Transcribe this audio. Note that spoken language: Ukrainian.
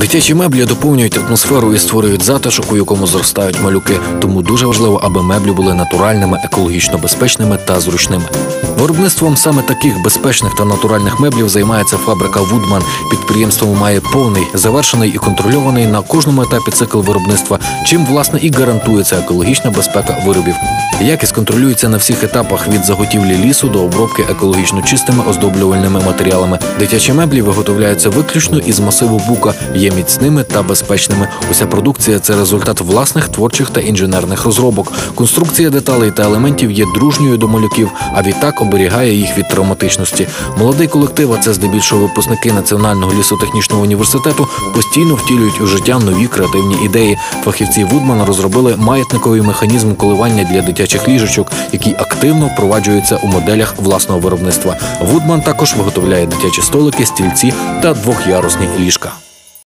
Дитячі меблі доповнюють атмосферу і створюють затишок, у якому зростають малюки. Тому дуже важливо, аби меблі були натуральними, екологічно безпечними та зручними. Виробництвом саме таких безпечних та натуральних меблів займається фабрика Вудман. Підприємство має повний, завершений і контрольований на кожному етапі цикл виробництва, чим власне і гарантується екологічна безпека виробів. Якість контролюється на всіх етапах від заготівлі лісу до обробки екологічно чистими оздоблювальними матеріалами. Дитячі меблі виготовляються виключно із масиву бука, є міцними та безпечними. Уся продукція це результат власних творчих та інженерних розробок. Конструкція деталей та елементів є дружньою до малюків, а відтак оберігає їх від травматичності. Молодий колектив, а це здебільшого випускники Національного лісотехнічного університету, постійно втілюють у життя нові креативні ідеї. Фахівці Вудмана розробили маятниковий механізм коливання для дитячих ліжечок, який активно впроваджується у моделях власного виробництва. Вудман також виготовляє дитячі столики, стільці та двохярусні ліжка.